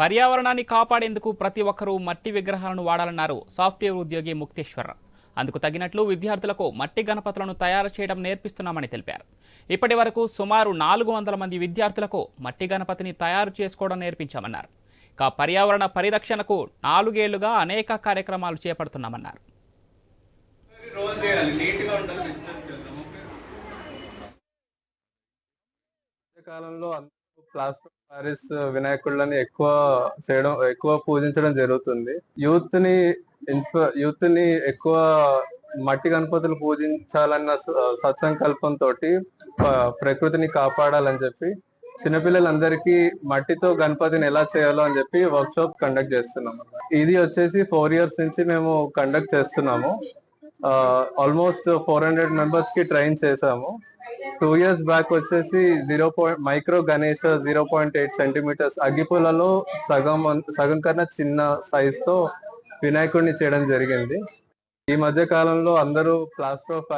పర్యావరణాన్ని కాపాడేందుకు ప్రతి ఒక్కరూ మట్టి విగ్రహాలను వాడాలన్నారు సాఫ్ట్వేర్ ఉద్యోగి ముక్తేశ్వర్. అందుకు తగినట్లు విద్యార్థులకు మట్టి గణపతులను తయారు చేయడం నేర్పిస్తున్నామని తెలిపారు. ఇప్పటి వరకు సుమారు నాలుగు వందల మంది విద్యార్థులకు మట్టి గణపతిని తయారు చేసుకోవడం నేర్పించామన్నారు. ఇక పర్యావరణ పరిరక్షణకు నాలుగేళ్ళుగా అనేక కార్యక్రమాలు చేపడుతున్నామన్నారు. కాలంలో ప్లాస్టర్ ప్యారిస్ వినాయకుళ్ళని ఎక్కువ చేయడం ఎక్కువ పూజించడం జరుగుతుంది. యూత్ని ఇన్స్ప యూత్ని ఎక్కువ మట్టి గణపతులు పూజించాలన్న సత్సంకల్పం సత్సంకల్పంతో ప్రకృతిని కాపాడాలని చెప్పి చిన్నపిల్లలందరికీ మట్టితో గణపతిని ఎలా చేయాలో అని చెప్పి వర్క్ షాప్ కండక్ట్ చేస్తున్నాం. ఇది వచ్చేసి ఫోర్ ఇయర్స్ నుంచి మేము కండక్ట్ చేస్తున్నాము. ఆల్మోస్ట్ ఫోర్ హండ్రెడ్ మెంబర్స్కి ట్రైన్ చేసాము టూ ఇయర్స్ బ్యాక్ వచ్చేసి zero point micro Ganesh zero point eight centimetres అగ్గిపులలో సగం సగం కన్నా చిన్న సైజ్తో వినాయకుడిని చేయడం జరిగింది. ఈ మధ్య కాలంలో అందరూ ప్లాస్టర్ ఆఫ్